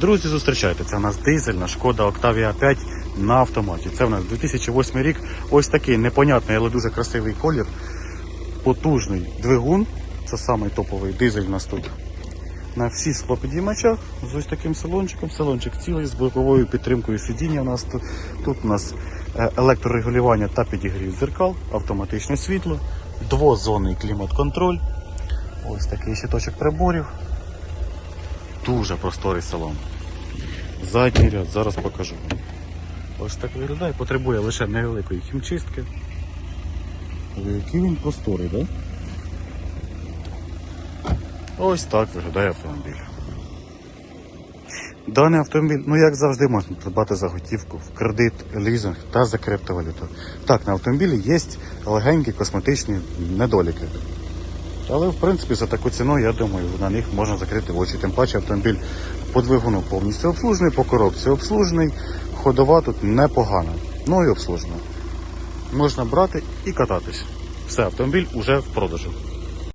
Друзі, зустрічайте, це у нас дизельна шкода Octavia 5 на автоматі. Це у нас 2008 рік. Ось такий непонятний, але дуже красивий колір. Потужний двигун. Це самий топовий дизель у нас тут. На всі склопідіймачах з ось таким салончиком. Салончик цілий з боковою підтримкою сидіння. У нас тут, тут у нас е, електрорегулювання та підігрів дзеркал, автоматичне світло, двозонний клімат-контроль. Ось такий щиточок приборів. Дуже просторий салон. Задній ряд, зараз покажу. Ось так виглядає, потребує лише невеликої хімчистки. Який він просторий, так? Да? Ось так виглядає автомобіль. Даний автомобіль, ну як завжди, можна придбати за готівку, в кредит, лізинг та за криптовалюту. Так, на автомобілі є легенькі косметичні недоліки. Але в принципі за таку ціну, я думаю, на них можна закрити очі. Тим паче автомобіль по двигуну повністю обслужений, по коробці обслужений, ходова тут непогана, ну і обслужена. Можна брати і кататись. Все, автомобіль уже в продажу.